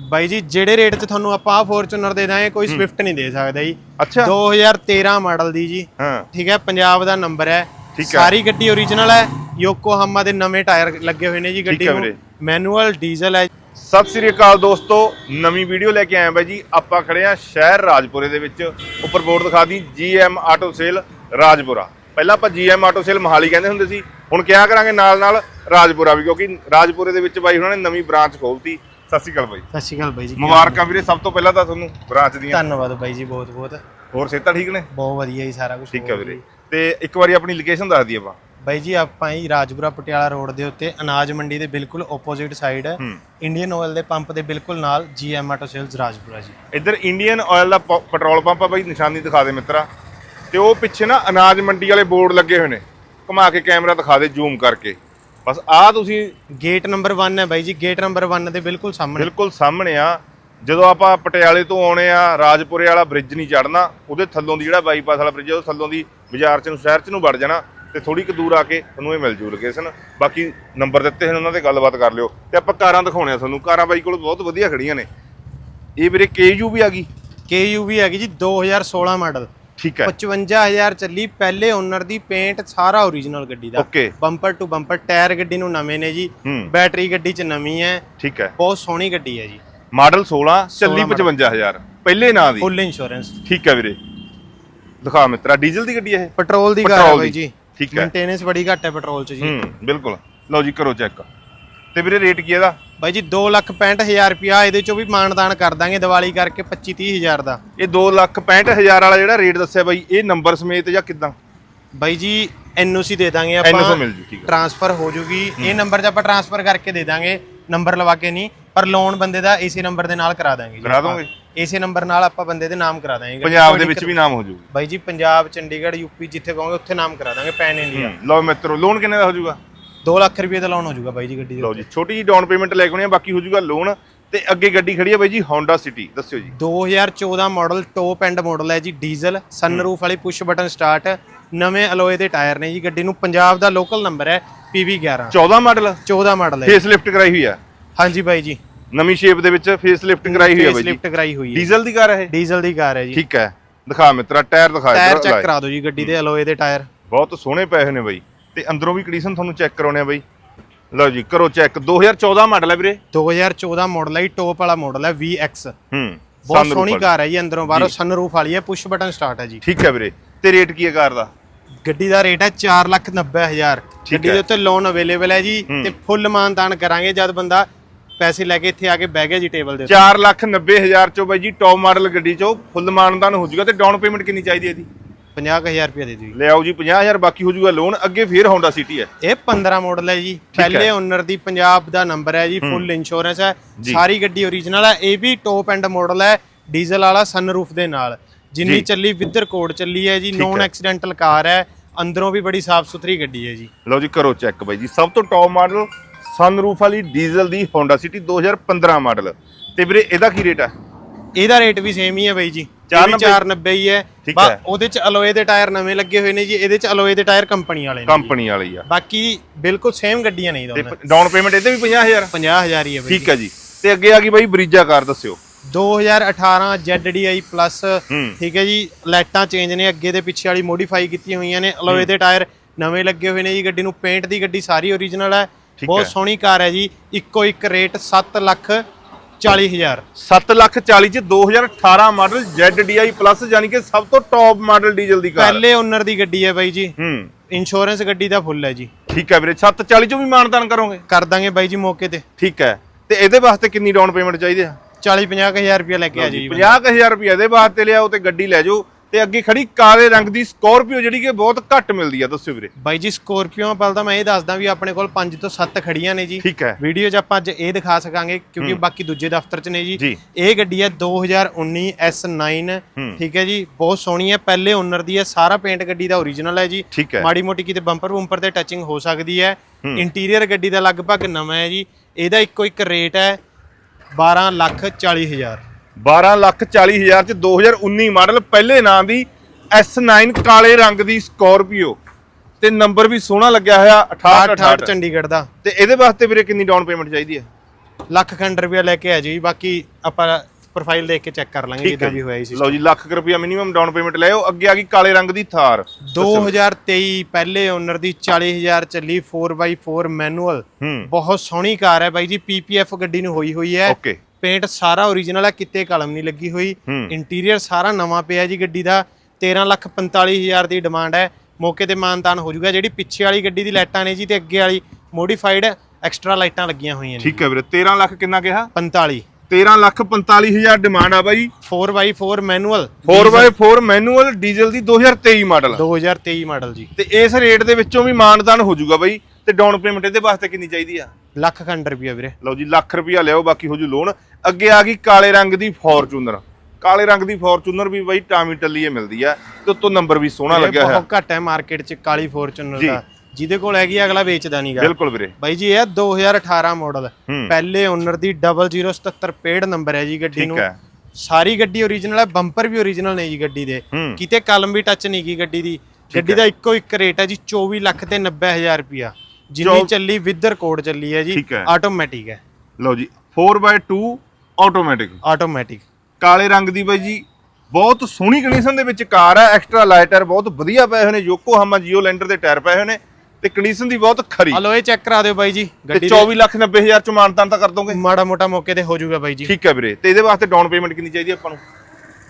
ਬਾਈ ਜੀ ਜਿਹੜੇ ਰੇਟ 'ਚ ਤੁਹਾਨੂੰ ਆਪਾਂ ਆ ਫੋਰਚੂਨਰ ਦੇ ਦਾਂਗੇ ਕੋਈ ਸਵਿਫਟ ਨਹੀਂ ਦੇ ਸਕਦਾ ਜੀ। ਅੱਛਾ। 2013 ਮਾਡਲ ਦੀ ਜੀ। ਹਾਂ। ਠੀਕ ਹੈ ਪੰਜਾਬ ਦਾ ਨੰਬਰ ਹੈ। ਠੀਕ ਹੈ। ਸਾਰੀ ਗੱਡੀ ਓਰੀਜਨਲ ਹੈ। ਯੋਕੋਹਾਮਾ ਦੇ ਨਵੇਂ ਟਾਇਰ ਲੱਗੇ ਹੋਏ ਨੇ ਜੀ ਗੱਡੀ ਨੂੰ। ਮੈਨੂਅਲ ਡੀਜ਼ਲ ਹੈ। ਸਤਿ ਸ੍ਰੀ ਅਕਾਲ ਦੋਸਤੋ ਨਵੀਂ ਵੀਡੀਓ ਲੈ ਕੇ ਆਏ ਹਾਂ ਬਾਈ ਜੀ। ਆਪਾਂ ਖੜੇ ਆ ਸ਼ਹਿਰ ਰਾਜਪੁਰੇ ਦੇ ਵਿੱਚ। ਉੱਪਰ ਬੋਰਡ ਦਿਖਾ ਦੀ ਜੀਐਮ ਆਟੋ ਸੇਲ ਰਾਜਪੁਰਾ। ਪਹਿਲਾਂ ਆਪਾਂ ਜੀਐਮ ਆਟੋ ਸੇਲ ਮਹਾਲੀ ਕਹਿੰਦੇ ਹੁੰਦੇ ਸੀ। ਹੁਣ ਕਿਹਾ ਕਰਾਂਗੇ ਨਾਲ ਨਾਲ ਰਾਜਪੁਰਾ ਵੀ ਕਿਉਂਕਿ ਰਾਜਪੁਰੇ ਦੇ ਵਿੱਚ ਬਾਈ ਉਹਨਾਂ ਨੇ ਨਵੀਂ ਬ੍ਰਾਂਚ ਖੋਲਤੀ। ਸਤਿ ਸ੍ਰੀ ਅਕਾਲ ਬਾਈ। ਸਤਿ ਸ਼੍ਰੀ ਅਕਾਲ ਬਾਈ ਜੀ ਮੁਬਾਰਕਾਂ ਵੀਰੇ ਸਭ ਤੋਂ ਪਹਿਲਾਂ ਤਾਂ ਤੁਹਾਨੂੰ ਬ੍ਰਾਂਚ ਦੀਆਂ। ਧੰਨਵਾਦ ਬਾਈ ਜੀ ਬਹੁਤ ਬਹੁਤ। ਹੋਰ ਸਿਹਤਾਂ ਠੀਕ ਨੇ? ਬਹੁਤ ਵਧੀਆ ਜੀ ਸਾਰਾ ਕੁਝ ਠੀਕ ਹੈ ਵੀਰੇ। ਤੇ ਇੱਕ ਵਾਰੀ ਆਪਣੀ ਲੋਕੇਸ਼ਨ ਦੱਸ ਦਈਏ ਆਪਾਂ। ਬਾਈ ਜੀ ਆਪਾਂ ਹੀ ਰਾਜਪੁਰਾ ਪਟਿਆਲਾ ਰੋਡ ਦੇ ਉੱਤੇ ਅਨਾਜ ਮੰਡੀ ਦੇ ਬਿਲਕੁਲ ਆਪੋਜ਼ਿਟ ਸਾਈਡ ਹੂੰ। ਇੰਡੀਅਨ ਆਇਲ ਦੇ ਪੰਪ ਦੇ ਬਿਲਕੁਲ ਨਾਲ ਜੀਐਮ ਆਟੋ ਸੇਲਸ ਰਾਜਪੁਰਾ ਜੀ। ਇੱਧਰ ਇੰਡੀਅਨ ਆਇਲ ਦਾ ਪ- ਪੈਟਰੋਲ ਪੰਪ ਆ ਬਾਈ ਨਿਸ਼ਾਨੀ ਦਿਖਾ ਦੇ ਮਿੱਤਰਾ। ਤੇ ਉਹ ਪਿੱਛੇ ਨਾ ਅਨਾਜ ਮੰਡੀ ਵਾਲੇ ਬੋਰਡ ਲੱਗੇ ਹੋਏ ਨੇ। ਘੁਮਾ ਕੇ ਕੈਮਰਾ ਦਿਖਾ ਦੇ ਜ਼ੂਮ ਕਰਕੇ। ਬਸ ਆਹ ਤੁਸੀਂ ਗੇਟ ਨੰਬਰ 1 ਹੈ ਬਾਈ ਜੀ ਗੇਟ ਨੰਬਰ 1 ਦੇ ਬਿਲਕੁਲ ਸਾਹਮਣੇ। ਬਿਲਕੁਲ ਸਾਹਮਣੇ ਆ। ਜਦੋਂ ਆਪਾਂ ਪਟਿਆਲੇ ਤੋਂ ਆਉਣੇ ਆ ਰਾਜਪੁਰੇ ਵਾਲਾ ਬ੍ਰਿਜ ਨਹੀਂ ਚੜਨਾ ਉਹਦੇ ਥੱਲੋਂ ਦੀ ਜਿਹੜਾ ਬਾਈਪਾਸ ਵਾਲਾ ਬ੍ਰਿਜ ਉਹ ਥੱਲੋਂ ਦੀ ਬਾਜ਼ਾਰ ਚ ਨੂੰ ਸ਼ਹਿਰ ਚ ਨੂੰ ਵੜ ਜਾਣਾ ਤੇ ਥੋੜੀ ਕੁ ਦੂਰ ਆ ਕੇ ਤੁਹਾਨੂੰ ਇਹ ਮਿਲ ਜੂ ਲੋਕੇਸ਼ਨ ਬਾਕੀ ਨੰਬਰ ਦਿੱਤੇ ਹਨ ਉਹਨਾਂ ਤੇ ਗੱਲਬਾਤ ਕਰ ਲਿਓ। ਤੇ ਆਪਾਂ ਕਾਰਾਂ ਦਿਖਾਉਣੇ ਆ ਤੁਹਾਨੂੰ। ਕਾਰਾਂ ਬਾਈ ਕੋਲ ਬਹੁਤ ਵਧੀਆ ਖੜੀਆਂ ਨੇ। ਇਹ ਵੀਰੇ KU ਵੀ ਆ ਗਈ। KU ਵੀ ਹੈਗੀ ਜੀ 2016 ਮਾਡਲ ਠੀਕ ਹੈ। 55000 ਚੱਲੀ ਪਹਿਲੇ ਓਨਰ ਦੀ ਪੇਂਟ ਸਾਰਾ ਓਰੀਜਨਲ ਗੱਡੀ ਦਾ। Okay bumper to bumper tyre ਗੱਡੀ ਨੂੰ ਨਵੇਂ ਨੇ ਜੀ। ਹੂੰ। ਬੈਟਰੀ ਗੱਡੀ 'ਚ ਨਵੀਂ ਹੈ। ਠੀਕ ਹੈ। ਬਹੁਤ ਸੋਹਣੀ ਗੱਡੀ ਹੈ ਜੀ। ਮਾਡਲ 16 ਚੱਲੀ 16 55000 ਪਹਿਲੇ ਨਾਂ ਦੀ। ਫੁੱਲ ਇੰਸ਼ੋਰੈਂਸ ਠੀਕ ਹੈ ਵੀਰੇ। ਦਿਖਾ ਮਿੱਤਰਾ ਡੀਜ਼ਲ ਦੀ ਗੱਡੀ ਇਹ? ਪੈਟਰੋਲ ਦੀ ਕਾਰ ਹੈ ਬਾਈ। ਜੀ। ਠੀਕ ਹੈ। ਮੇਨਟੇਨੈਂਸ ਬੜੀ ਘੱਟ ਹੈ ਪੈਟਰੋਲ 'ਚ ਜੀ। ਹੂੰ ਬਿਲਕੁਲ। ਲਓ ਜੀ ਕਰੋ ਚੈੱਕ ਤੇ ਵੀਰੇ ਰੇਟ ਕੀ ਇਹਦਾ? ਬਾਈ ਜੀ 265000 ਰੁਪਿਆ ਇਹਦੇ 'ਚੋਂ ਵੀ ਮਾਨਦਾਨ ਕਰ ਦਾਂਗੇ ਦੀਵਾਲੀ ਕਰਕੇ 25 30000 ਦਾ। ਇਹ 265000 ਵਾਲਾ ਜਿਹੜਾ ਰੇਟ ਦੱਸਿਆ ਬਾਈ ਇਹ ਨੰਬਰ ਸਮੇਤ ਜਾਂ ਕਿਦਾਂ? ਬਾਈ ਜੀ ਐਨਓਸੀ ਦੇ ਦਾਂਗੇ ਐਨਓਸੀ ਆਪਾਂ ਮਿਲ ਜੂ ਠੀਕ ਹੈ ਟ੍ਰਾਂਸਫਰ ਹੋ ਜੂਗੀ। ਇਹ ਨੰਬਰ 'ਚ ਆਪਾਂ ਟ੍ਰਾਂਸਫਰ ਕਰਕੇ ਦੇ ਦਾਂਗੇ ਨੰਬਰ ਲਵਾ ਕੇ ਨਹੀਂ ਪਰ ਲੋਨ ਬੰਦੇ ਦਾ ਇਸੇ ਨੰਬਰ ਦੇ ਨਾਲ ਕਰਾ ਦਾਂਗੇ ਕਰਾ। ਦੋਗੇ? ਇਸੇ ਨੰਬਰ ਨਾਲ ਆਪਾਂ ਬੰਦੇ ਦੇ ਨਾਮ ਕਰਾ ਦਾਂਗੇ। ਪੰਜਾਬ ਦੇ ਵਿੱਚ ਵੀ ਨਾਮ ਹੋ ਜੂਗਾ। ਬਾਈ ਜੀ ਪੰਜਾਬ ਚੰਡੀਗੜ੍ਹ ਯੂਪੀ ਜਿੱਥੇ ਕਹੋਗੇ ਉੱਥੇ ਨਾਮ ਕਰਾ ਦਾਂਗੇ ਪੈਨ ਇੰਡੀਆ। ਲਓ ਮਿੱਤਰੋ ਲੋਨ ਕਿੰਨੇ ਦਾ ਹੋ ਜੂਗਾ? 2 ਲੱਖ ਰੁਪਏ ਦਾ ਲੋਨ ਹੋ ਜਾਊਗਾ ਬਾਈ ਜੀ ਗੱਡੀ ਦੇ ਲਓ ਜੀ ਛੋਟੀ ਜੀ ਡਾਊਨ ਪੇਮੈਂਟ ਲੈ ਕੇ ਆਉਣੀ ਆ ਬਾਕੀ ਹੋ ਜੂਗਾ ਲੋਨ ਤੇ ਅੱਗੇ ਗੱਡੀ ਖੜੀ ਹੈ ਬਾਈ ਜੀ Honda City ਦੱਸਿਓ ਜੀ। 2014 ਮਾਡਲ ਟੌਪ ਐਂਡ ਮਾਡਲ ਹੈ ਜੀ ਡੀਜ਼ਲ ਸਨਰੂਫ ਵਾਲੀ ਪੁਸ਼ ਬਟਨ ਸਟਾਰਟ ਨਵੇਂ ਅਲੋਏ ਦੇ ਟਾਇਰ ਨੇ ਜੀ ਗੱਡੀ ਨੂੰ ਪੰਜਾਬ ਦਾ ਲੋਕਲ ਨੰਬਰ ਹੈ PV11 14 ਮਾਡਲ 14 ਮਾਡਲ ਹੈ ਫੇਸ ਲਿਫਟ ਕਰਾਈ ਹੋਈ ਆ? ਹਾਂਜੀ ਬਾਈ ਜੀ। ਨਵੀਂ ਸ਼ੇਪ ਦੇ ਵਿੱਚ ਫੇਸ ਲਿਫਟ ਕਰਾਈ ਹੋਈ ਆ ਬਾਈ ਜੀ। ਲਿਫਟ ਕਰਾਈ ਹੋਈ ਹੈ। ਡੀਜ਼ਲ ਦੀ ਕਾਰ ਹੈ ਇਹ? ਡੀਜ਼ਲ ਦੀ ਕਾਰ ਹੈ ਜੀ। ਠੀਕ ਹੈ। ਦਿਖਾ ਮਿੱਤਰਾ ਟਾਇਰ ਦਿਖਾ ਟਾਇਰ ਇੱਧਰ ਚੈੱਕ ਲਾਏ। ਕਰਾ ਦਿਓ ਜੀ ਗੱਡੀ ਦੇ ਅਲੋਏ ਦੇ ਟਾਇਰ। ਬਹੁਤ ਸੋਹਣੇ ਪਏ ਹੋਏ ਨੇ ਬਾਈ। ਤੇ ਅੰਦਰੋਂ ਵੀ ਕੰਡੀਸ਼ਨ ਤੁਹਾਨੂੰ ਚੈੱਕ ਕਰਾਉਣੇ ਆ ਬਾਈ। ਲਓ ਜੀ ਕਰੋ ਚੈੱਕ 2014 ਮਾਡਲ ਹੈ ਵੀਰੇ। 2014 ਮਾਡਲ ਹੈ ਟੌਪ ਵਾਲਾ ਮਾਡਲ ਹੈ VX ਹੂੰ ਬਹੁਤ sunroof ਸੋਹਣੀ ਵਾਲੀ। ਕਾਰ ਹੈ ਜੀ ਅੰਦਰੋਂ ਬਾਹਰੋਂ ਸਨਰੂਫ ਵਾਲੀ ਹੈ ਪੁਸ਼ ਬਟਨ ਸਟਾਰਟ ਹੈ ਜੀ। ਠੀਕ ਹੈ ਵੀਰੇ ਤੇ ਰੇਟ ਕੀ ਹੈ ਕਾਰ ਦਾ? ਗੱਡੀ ਦਾ ਰੇਟ ਹੈ 490000 ਠੀਕ ਗੱਡੀ ਹੈ। ਦੇ ਉੱਤੇ ਲੋਨ ਅਵੇਲੇਬਲ ਹੈ ਜੀ। ਤੇ ਫੁੱਲ ਮਾਨਦਾਨ ਕਰਾਂਗੇ ਜਦ ਬੰਦਾ ਪੈਸੇ ਲੈ ਕੇ ਇੱਥੇ ਆ ਕੇ ਬਹਿ ਗਿਆ ਜੀ ਟੇਬਲ ਦੇ ਉੱਤੇ। 4 ਲੱਖ 90 ਹਜ਼ਾਰ ਚੋਂ ਬਾਈ ਜੀ ਟੌਪ ਮਾਡਲ ਗੱਡੀ ਚੋਂ ਫੁੱਲ ਮਾਨਦਾਨ ਹੋ ਜਾਊਗਾ ਤੇ ਡਾਊਨ ਪੇਮੈਂਟ ਕਿੰਨੀ ਚਾਹੀਦੀ ਹੈ ਇਹਦੀ? 50000 ਰੁਪਏ ਦੇ ਦਿਓ ਜੀ। ਲੈ ਆਓ ਜੀ 50000 ਬਾਕੀ ਹੋ ਜਾਊਗਾ ਲੋਨ ਅੱਗੇ ਫੇਰ Honda City ਹੈ। ਇਹ 15 ਮਾਡਲ ਹੈ ਜੀ। ਪਹਿਲੇ ਓਨਰ ਦੀ ਪੰਜਾਬ ਦਾ ਨੰਬਰ ਹੈ ਜੀ ਫੁੱਲ ਇੰਸ਼ੋਰੈਂਸ ਹੈ। ਜੀ। ਸਾਰੀ ਗੱਡੀ ਓਰੀਜਨਲ ਹੈ। ਇਹ ਵੀ ਟੌਪ ਐਂਡ ਮਾਡਲ ਹੈ ਡੀਜ਼ਲ ਵਾਲਾ ਸਨਰੂਫ ਦੇ ਨਾਲ। ਜਿੰਨੀ ਜੀ। ਚੱਲੀ ਵਿਦ ਰਿਕਾਰਡ ਚੱਲੀ ਹੈ ਜੀ ਨੋਨ ਹੈ। ਐਕਸੀਡੈਂਟਲ ਕਾਰ ਹੈ। ਅੰਦਰੋਂ ਵੀ ਬੜੀ ਸਾਫ਼ ਸੁਥਰੀ ਗੱਡੀ ਹੈ ਜੀ। ਲਓ ਜੀ ਕਰੋ ਚੈੱਕ ਬਾਈ ਜੀ। ਸਭ ਤੋਂ ਟੌਪ ਮਾਡਲ ਸਨਰੂਫ ਵਾਲੀ ਡੀਜ਼ਲ ਦੀ Honda City 2015 ਮਾਡਲ ਤੇ ਵੀਰੇ ਇਹਦਾ ਕੀ ਰੇਟ ਹੈ? ਇਹਦਾ ਰੇਟ ਵੀ ਸੇਮ ਹੀ ਹੈ ਬਾਈ ਜੀ। 490 490 ਹੀ ਹੈ। ਠੀਕ ਬਾ- ਹੈ। ਉਹਦੇ ਚ ਅਲੋਏ ਦੇ ਟਾਇਰ ਨਵੇਂ ਲੱਗੇ ਹੋਏ ਨੇ ਜੀ। ਇਹਦੇ ਚ ਅਲੋਏ ਦੇ ਟਾਇਰ ਕੰਪਨੀ ਵਾਲੇ ਨੇ ਜੀ। ਕੰਪਨੀ ਵਾਲੀ ਆ। ਬਾਕੀ ਬਿਲਕੁਲ ਸੇਮ ਗੱਡੀਆਂ ਨੇ ਤੇ ਦੋਨੋਂ ਡਾਊਨ ਪੇਮੈਂਟ ਇਹਦੇ ਵੀ 50000 50000 ਹੀ ਹੈ ਬਾਈ ਠੀਕ ਹੈ ਜੀ। ਤੇ ਅੱਗੇ ਆ ਗਈ ਬਾਈ ਬਰੀਜਾ ਕਾਰ ਦੱਸਿਓ। 2018 ZDI ਪਲੱਸ ਠੀਕ ਹੈ ਜੀ। ਲਾਈਟਾਂ ਚੇਂਜ ਨੇ। ਅੱਗੇ ਦੇ ਪਿੱਛੇ ਵਾਲੀ ਮੋਡੀਫਾਈ ਕੀਤੀਆਂ ਹੋਈਆਂ ਨੇ। ਅਲੋਏ ਦੇ ਟਾਇਰ ਨਵੇਂ ਲੱਗੇ ਹੋਏ ਨੇ ਜੀ। ਗੱਡੀ ਨੂੰ ਪੇਂਟ ਦੀ ਗੱਡੀ ਸਾਰੀ ਓਰੀਜਨਲ ਹੈ। ਬਹੁਤ। ਸੋਹਣੀ ਕਾਰ ਹੈ ਜੀ। ਇੱਕੋ ਇੱਕ ਰੇਟ 7 ਲੱਖ 40000 7 ਲੱਖ 40 ਚ 2018 ਮਾਡਲ ZDI ਪਲੱਸ ਯਾਨੀ ਕਿ ਸਭ ਤੋਂ ਟੌਪ ਮਾਡਲ ਡੀਜ਼ਲ ਦੀ ਕਾਰ। ਪਹਿਲੇ ਓਨਰ ਦੀ ਗੱਡੀ ਹੈ ਬਾਈ ਜੀ। ਹੂੰ। ਇੰਸ਼ੋਰੈਂਸ ਗੱਡੀ ਦਾ ਫੁੱਲ ਹੈ ਜੀ। ਠੀਕ ਹੈ ਵੀਰੇ 740 ਚੋਂ ਵੀ ਮਾਨਦਾਨ ਕਰੋਗੇ? ਕਰ ਦਾਂਗੇ ਬਾਈ ਜੀ ਮੌਕੇ ਤੇ। ਠੀਕ ਹੈ। ਤੇ ਇਹਦੇ ਵਾਸਤੇ ਕਿੰਨੀ ਡਾਊਨ ਪੇਮੈਂਟ ਚਾਹੀਦੀ ਆ? 40 ਹਜ਼ਾਰ ਰੁਪਏ ਲੈ ਕੇ ਆ ਜੀ 50000 ਰੁਪਏ ਦੇ ਵਾਸਤੇ ਲਿਆਓ ਤੇ ਗੱਡੀ ਲੈ ਜਾਓ। ਤੇ ਅੱਗੇ ਖੜੀ ਕਾਲੇ ਰੰਗ ਦੀ ਸਕੋਰਪੀਓ ਜਿਹੜੀ ਕਿ ਬਹੁਤ ਘੱਟ ਮਿਲਦੀ ਆ ਦੱਸਿਓ ਵੀਰੇ। ਬਾਈ ਜੀ ਸਕੋਰਪੀਓ ਪਹਿਲਾਂ ਤਾਂ ਮੈਂ ਇਹ ਦੱਸਦਾ ਵੀ ਆਪਣੇ ਕੋਲ 5 ਤੋਂ 7 ਖੜੀਆਂ ਨੇ ਜੀ। ਠੀਕ ਹੈ। ਵੀਡੀਓ 'ਚ ਆਪਾਂ ਅੱਜ ਇਹ ਦਿਖਾ ਸਕਾਂਗੇ ਕਿਉਂਕਿ ਬਾਕੀ ਦੂਜੇ ਦਫ਼ਤਰ 'ਚ ਨੇ ਜੀ। ਇਹ ਗੱਡੀ ਹੈ 2019 S9 ਹੂੰ। ਠੀਕ ਹੈ ਜੀ ਬਹੁਤ ਸੋਹਣੀ ਹੈ। ਪਹਿਲੇ ਓਨਰ ਦੀ ਹੈ ਸਾਰਾ ਪੇਂਟ ਗੱਡੀ ਦਾ ਓਰੀਜਨਲ ਹੈ ਜੀ। ਠੀਕ ਹੈ। ਮਾੜੀ ਮੋਟੀ ਕਿਤੇ ਬੰਪਰ ਬੰਪਰ ਤੇ ਟੱਚਿੰਗ ਹੋ ਸਕਦੀ ਹੈ। ਇੰਟੀਰੀਅਰ ਗੱਡੀ ਦਾ ਲਗਭਗ ਨਵਾਂ ਹੈ ਜੀ। ਇਹਦਾ ਇੱਕੋ ਇੱਕ ਰੇਟ ਹੈ 12 ਲੱਖ 40 ਹਜ਼ਾਰ। 12 ਲੱਖ 40 ਹਜ਼ਾਰ ਚ 2019 ਮਾਡਲ ਪਹਿਲੇ ਨਾਂ ਦੀ S9 ਕਾਲੇ ਰੰਗ ਦੀ ਸਕੋਰਪੀਓ। ਤੇ ਨੰਬਰ ਵੀ ਸੋਹਣਾ ਲੱਗਿਆ ਹੋਇਆ 68 68 ਚੰਡੀਗੜ੍ਹ ਦਾ। ਤੇ ਇਹਦੇ ਵਾਸਤੇ ਵੀਰੇ ਕਿੰਨੀ ਡਾਊਨ ਪੇਮੈਂਟ ਚਾਹੀਦੀ ਹੈ? ਲੱਖ ਖੰਡ ਰੁਪਇਆ ਲੈ ਕੇ ਆ ਜੀ ਬਾਕੀ ਆਪਾਂ ਪ੍ਰੋਫਾਈਲ ਦੇਖ ਕੇ ਚੈੱਕ ਕਰ ਲਾਂਗੇ ਜਿੱਦਾਂ ਵੀ ਹੋਇਆ ਸੀ ਲਓ ਜੀ ਲੱਖ ਕੁ ਰੁਪਇਆ ਮਿਨੀਮਮ ਡਾਊਨ ਪੇਮੈਂਟ ਲਿਓ ਅੱਗੇ ਆ ਗਈ ਕਾਲੇ ਰੰਗ ਦੀ ਥਾਰ। 2023 ਪਹਿਲੇ ਓਨਰ ਦੀ 40000 ਚੱਲੀ 4x4 ਮੈਨੂਅਲ ਬਹੁਤ ਸੋਹਣੀ ਕਾਰ ਹੈ ਬਾਈ ਜੀ ਪੀਪੀਐਫ ਗੱਡੀ ਨੂੰ ਹੋਈ ਹੋਈ ਹੈ। ਓਕੇ ਪੇਂਟ ਸਾਰਾ ਓਰੀਜਨਲ ਹੈ ਕਿਤੇ ਕਲਮ ਨਹੀਂ ਲੱਗੀ ਹੋਈ। ਇੰਟੀਰੀਅਰ ਸਾਰਾ ਨਵਾਂ ਪਿਆ ਜੀ ਗੱਡੀ ਦਾ। 1345000 ਦੀ ਡਿਮਾਂਡ ਹੈ। ਮੌਕੇ ਤੇ ਮਾਨਤਾਨ ਹੋ ਜਾਊਗਾ ਜਿਹੜੀ ਪਿੱਛੇ ਵਾਲੀ ਗੱਡੀ ਦੀ ਲਾਈਟਾਂ ਨੇ ਜੀ ਤੇ ਅੱਗੇ ਵਾਲੀ ਮੋਡੀਫਾਈਡ ਐਕਸਟਰਾ ਲਾਈਟਾਂ ਲੱਗੀਆਂ ਹੋਈਆਂ ਨੇ। ਠੀਕ ਹੈ ਵੀਰੇ 13 ਲੱਖ ਕਿੰਨਾ ਕਿਹਾ? 45 13 ਲੱਖ 45000 ਡਿਮਾਂਡ ਆ ਬਾਈ। 4x4 manual 4x4 manual diesel ਦੀ 2023 ਮਾਡਲ 2023 ਮਾਡਲ ਜੀ। ਤੇ ਇਸ ਰੇਟ ਦੇ ਵਿੱਚੋਂ ਵੀ ਮਾਨਦਾਨ ਹੋ ਜਾਊਗਾ ਬਾਈ। ਤੇ ਡਾਊਨ ਪੇਮੈਂਟ ਇਹਦੇ ਵਾਸਤੇ ਕਿੰਨੀ ਚਾਹੀਦੀ ਆ? ਲੱਖ ਖੰਡ ਰੁਪਿਆ ਵੀਰੇ। ਲਓ ਜੀ ਲੱਖ ਰੁਪਇਆ ਲਿਆਓ ਬਾਕੀ ਹੋ ਜੂ ਲੋਨ ਅੱਗੇ ਆ ਗਈ ਕਾਲੇ ਰੰਗ ਦੀ ਫੋਰਚੂਨਰ। ਕਾਲੇ ਰੰਗ ਦੀ ਫੋਰਚੂਨਰ ਵੀ ਬਾਈ ਟਾਮੀ ਟੱਲੀਏ ਮਿਲਦੀ ਆ ਤੇ ਉੱਤੋਂ ਨੰਬਰ ਵੀ ਸੋਹਣਾ ਲੱਗਿਆ ਹੋਇਆ। ਬਹੁਤ ਘੱਟ ਹੈ ਮਾਰਕੀਟ 'ਚ ਕਾਲੀ ਫੋਰਚੂਨਰ। ਦਾ। ਜਿਹਦੇ ਕੋਲ ਹੈਗੀ ਅਗਲਾ ਵੇਚਦਾ ਨਹੀਂਗਾ ਬਿਲਕੁਲ ਵੀਰੇ। ਬਾਈ ਜੀ ਇਹ 2018 ਮਾਡਲ ਹੂੰ। ਪਹਿਲੇ ਓਨਰ ਦੀ 0077 ਪੇਡ ਨੰਬਰ ਹੈ ਜੀ ਗੱਡੀ ਨੂੰ। ਹੈ। ਸਾਰੀ ਗੱਡੀ ਓਰੀਜਨਲ ਹੈ ਬੰਪਰ ਵੀ ਓਰੀਜਨਲ ਨੇ ਜੀ ਗੱਡੀ ਦੇ। ਹੂੰ। ਕਿਤੇ ਕਲਮ ਵੀ ਟੱਚ ਨਹੀਂ ਕੀ ਗੱਡੀ ਦੀ। ਗੱਡੀ ਦਾ ਇੱਕੋ ਇੱਕ ਰੇਟ ਹੈ ਜੀ 24 ਲੱਖ ਤੇ 90000 ਰੁਪਿਆ ਜਿੰਨੀ ਚੱਲੀ ਵਿਦ ਰਿਕਾਰਡ ਚੱਲੀ ਹੈ ਜੀ ਠੀਕ ਹੈ। ਆਟੋਮੈਟਿਕ ਹੈ। ਲਓ ਜੀ 4x2 ਆਟੋਮੈਟਿਕ ਆਟੋਮੈਟਿਕ ਕਾਲੇ ਰੰਗ ਦੀ ਬਾਈ ਜੀ ਬਹੁਤ ਸੋਹਣੀ ਕੰਡੀਸ਼ਨ ਦੇ ਵਿੱਚ ਕਾਰ ਆ ਐਕਸਟਰਾ ਲਾਈਟਰ ਬਹੁਤ ਵਧੀਆ ਪਏ ਹੋਏ ਨੇ ਯੋਕੋ ਹਮਾ ਜੀਓ ਲੈਂਡਰ ਦੇ ਟਾਇਰ ਪਏ ਹੋਏ ਨੇ ਤੇ ਕੰਡੀਸ਼ਨ ਦੀ ਬਹੁਤ ਖਰੀ। ਹਲੋ ਇਹ ਚੈੱਕ ਕਰਾ ਦਿਓ ਬਾਈ ਜੀ ਤੇ ਗੱਡੀ 24 ਲੱਖ 90 ਹਜ਼ਾਰ ਚ ਮਾਨਤਾਨ ਤਾਂ ਕਰ ਦੋਗੇ? ਮਾੜਾ ਮੋਟਾ ਮੌਕੇ ਤੇ ਹੋ ਜਾਊਗਾ ਬਾਈ ਜੀ। ਠੀਕ ਹੈ ਵੀਰੇ ਤੇ ਇਹਦੇ ਵਾਸਤੇ ਡਾਊਨ ਪੇਮੈਂਟ ਕਿੰਨੀ ਚਾਹੀਦੀ ਆਪਾਂ ਨੂੰ?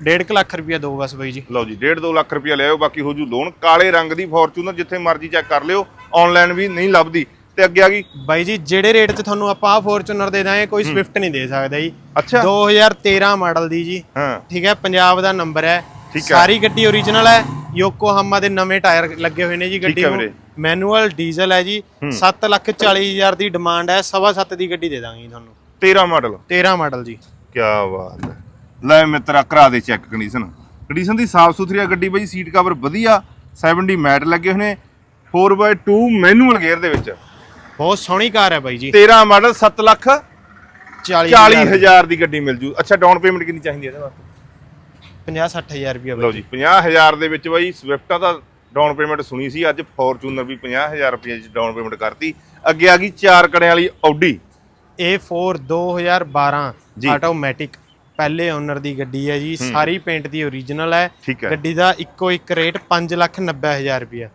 1.5 ਲੱਖ ਰੁਪਇਆ ਦੋ ਬਸ ਬਾਈ ਜੀ। ਲਓ ਜੀ 1.5 2 ਲੱਖ ਰੁਪਇਆ ਲਿਆਓ ਬਾਕੀ ਹੋ ਜੂ ਲੋਨ ਕਾਲੇ ਰੰਗ ਦੀ ਫੋਰਚੂਨਰ ਜਿੱਥੇ ਮਰਜ਼ੀ ਚੈੱਕ ਕਰ ਲਿਓ। ਆਨਲਾਈਨ ਵੀ ਨਹੀਂ ਲੱਭਦੀ। ਤੇ ਅੱਗੇ ਆ ਗਈ। ਬਾਈ ਜੀ ਜਿਹੜੇ ਰੇਟ 'ਚ ਤੁਹਾਨੂੰ ਆਪਾਂ ਆ ਫੋਰਚੂਨਰ ਦੇ ਦਾਂਗੇ ਕੋਈ ਸਵਿਫਟ ਨਹੀਂ ਦੇ ਸਕਦਾ ਜੀ। ਅੱਛਾ। 2013 ਮਾਡਲ ਦੀ ਜੀ। ਹਾਂ। ਠੀਕ ਹੈ ਪੰਜਾਬ ਦਾ ਨੰਬਰ ਹੈ। ਠੀਕ ਹੈ। ਸਾਰੀ ਗੱਡੀ ਓਰੀਜਨਲ ਹੈ। ਯੋਕੋਹਾਮਾ ਦੇ ਨਵੇਂ ਟਾਇਰ ਲੱਗੇ ਹੋਏ ਨੇ ਜੀ ਗੱਡੀ ਨੂੰ। ਮੈਨੂਅਲ ਡੀਜ਼ਲ ਹੈ ਜੀ। 7 ਲੱਖ 40 ਹਜ਼ਾਰ ਦੀ ਡਿਮਾਂਡ ਹੈ। ਸਵਾ ਸੱਤ ਦੀ ਗੱਡੀ ਦੇ ਦਾਂਗੇ ਤੁਹਾਨੂੰ। 13 ਮਾਡਲ 13 ਮਾਡਲ ਜੀ। ਕੀ ਬਾਤ ਹੈ। ਲੈ ਮਿੱਤਰਾ ਕਰਾ ਦੇ ਚੈੱਕ ਕੰਡੀਸ਼ਨ ਕੰਡੀਸ਼ਨ ਦੀ ਸਾਫ਼ ਸੁਥਰੀ ਗੱਡੀ ਬਾਈ ਸੀਟ ਕਵਰ ਵਧੀਆ। 70 ਮੈਟ ਲੱਗੇ ਹੋਏ ਨੇ। 4x2 ਮੈਨੂਅਲ ਗੇਅਰ ਦੇ ਵਿੱਚ। ਬਹੁਤ ਸੋਹਣੀ ਕਾਰ ਹੈ ਬਾਈ ਜੀ। 13 ਮਾਡਲ 7 ਲੱਖ 40 40000 ਦੀ। ਗੱਡੀ ਮਿਲ ਜੂ। ਅੱਛਾ ਡਾਊਨ ਪੇਮੈਂਟ ਕਿੰਨੀ ਚਾਹੀਦੀ ਹੈ ਇਹਦੇ ਵਾਸਤੇ? 50 60000 ਰੁਪਇਆ ਲਓ ਬਾਈ ਜੀ। 50000 ਦੇ ਵਿੱਚ ਬਾਈ ਸਵਿਫਟਾਂ ਦਾ ਡਾਊਨ ਪੇਮੈਂਟ ਸੁਣੀ ਸੀ ਅੱਜ ਫੋਰਚੂਨਰ ਵੀ 50000 ਰੁਪਏ ਚ ਡਾਊਨ ਪੇਮੈਂਟ ਕਰਤੀ। ਅੱਗੇ ਆ ਗਈ ਚਾਰ ਕੜਿਆਂ ਵਾਲੀ ਆਡੀ A4 2012 ਜੀ। ਆਟੋਮੈਟਿਕ ਪਹਿਲੇ ਓਨਰ ਦੀ ਗੱਡੀ ਹੈ ਜੀ। ਸਾਰੀ ਪੇਂਟ ਦੀ ਓਰੀਜਨਲ ਹੈ। ਗੱਡੀ ਦਾ ਇੱਕੋ ਇੱਕ ਰੇਟ 5 ਲੱਖ 90 ਹਜ਼ਾਰ ਰੁਪਇਆ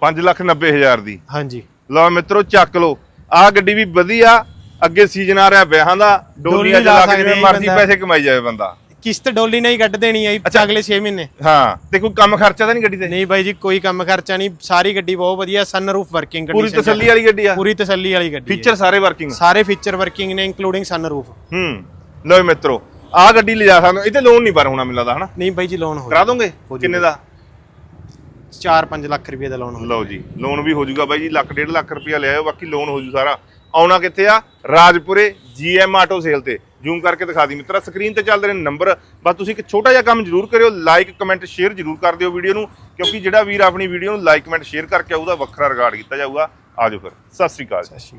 5 ਲੱਖ 90 ਹਜ਼ਾਰ ਦੀ। ਹਾਂਜੀ। ਲਓ ਮਿੱਤਰੋ ਚੱਕ ਲਓ। ਆਹ ਗੱਡੀ ਵੀ ਵਧੀਆ ਅੱਗੇ ਸੀਜ਼ਨ ਆ ਰਿਹਾ ਵਿਆਹਾਂ ਦਾ। ਡੋਲੀਆਂ ਡੋਲੀ ਚ ਲਾ ਕੇ ਜਿਵੇਂ ਮਰਜ਼ੀ। ਪੈਸੇ ਕਮਾਈ ਜਾਵੇ ਬੰਦਾ। ਕਿਸ਼ਤ ਡੋਲੀ ਨਹੀਂ ਕੱਢ ਦੇਣੀ ਹੈ ਅਗਲੇ 6 ਮਹੀਨੇ। ਹਾਂ ਤੇ ਕੋਈ ਕੰਮ ਖਰਚਾ ਤਾਂ ਨਹੀਂ ਗੱਡੀ ਤੇ? ਨਹੀਂ ਬਾਈ ਜੀ ਕੋਈ ਕੰਮ ਖਰਚਾ ਨਹੀਂ। ਸਾਰੀ ਗੱਡੀ ਬਹੁਤ ਵਧੀਆ ਸਨਰੂਫ ਵਰਕਿੰਗ ਪੂਰੀ ਕੰਡੀਸ਼ਨ ਤਸੱਲੀ ਵਾਲੀ ਗੱਡੀ ਆ? ਪੂਰੀ ਤਸੱਲੀ ਵਾਲੀ ਗੱਡੀ ਫੀਚਰ ਸਾਰੇ ਵਰਕਿੰਗ। ਸਾਰੇ ਫੀਚਰ ਵਰਕਿੰਗ ਨੇ ਇਨਕਲੂਡਿੰਗ ਸਨਰੂਫ ਹੂੰ। ਲਓ ਮਿੱਤਰੋ ਆਹ ਗੱਡੀ ਲਿਜਾ ਸਕਦੇ। ਇਹ ਤੇ ਲੋਨ ਨਹੀਂ ਪਰ ਹੋਣਾ ਮੈਨੂੰ ਲੱਗਦਾ ਹਨਾ? ਨਹੀਂ ਬਾਈ ਜੀ ਲੋਨ ਹੋ ਕਰਾ ਦੋਗੇ? ਕਿੰਨੇ ਦਾ? 4-5 ਲੱਖ ਰੁਪਏ ਦਾ ਲੋਨ ਹੋ ਲਓ ਜੀ ਲੋਨ ਵੀ ਹੋ ਜਾਊਗਾ ਬਾਈ ਜੀ ਲੱਖ ਡੇਢ ਲੱਖ ਰੁਪਇਆ ਲਿਆਓ ਬਾਕੀ ਲੋਨ ਹੋ ਜੂ ਸਾਰਾ। ਆਉਣਾ ਕਿੱਥੇ ਆ? ਰਾਜਪੁਰੇ ਜੀਐਮ ਆਟੋ ਸੇਲ ਤੇ। ਜ਼ੂਮ ਕਰਕੇ ਦਿਖਾ ਦੀ ਮਿੱਤਰਾ ਸਕਰੀਨ ਤੇ ਚੱਲਦੇ ਨੇ ਨੰਬਰ ਬਸ ਤੁਸੀਂ ਇੱਕ ਛੋਟਾ ਜਿਹਾ ਕੰਮ ਜ਼ਰੂਰ ਕਰਿਓ ਲਾਈਕ ਕਮੈਂਟ ਸ਼ੇਅਰ ਜ਼ਰੂਰ ਕਰ ਦਿਓ ਵੀਡੀਓ ਨੂੰ ਕਿਉਂਕਿ ਜਿਹੜਾ ਵੀਰ ਆਪਣੀ ਵੀਡੀਓ ਨੂੰ ਲਾਈਕ ਕਮੈਂਟ ਸ਼ੇਅਰ ਕਰਕੇ ਆਊਗਾ ਵੱਖਰਾ ਰਿਗਾਰਡ ਕੀਤਾ ਜਾਊਗਾ। ਆਜੋ ਫਿਰ। ਸਤਿ ਸ੍ਰੀ ਅਕਾਲ ਸਤਿ ਸ਼੍ਰੀ ਅਕਾਲ।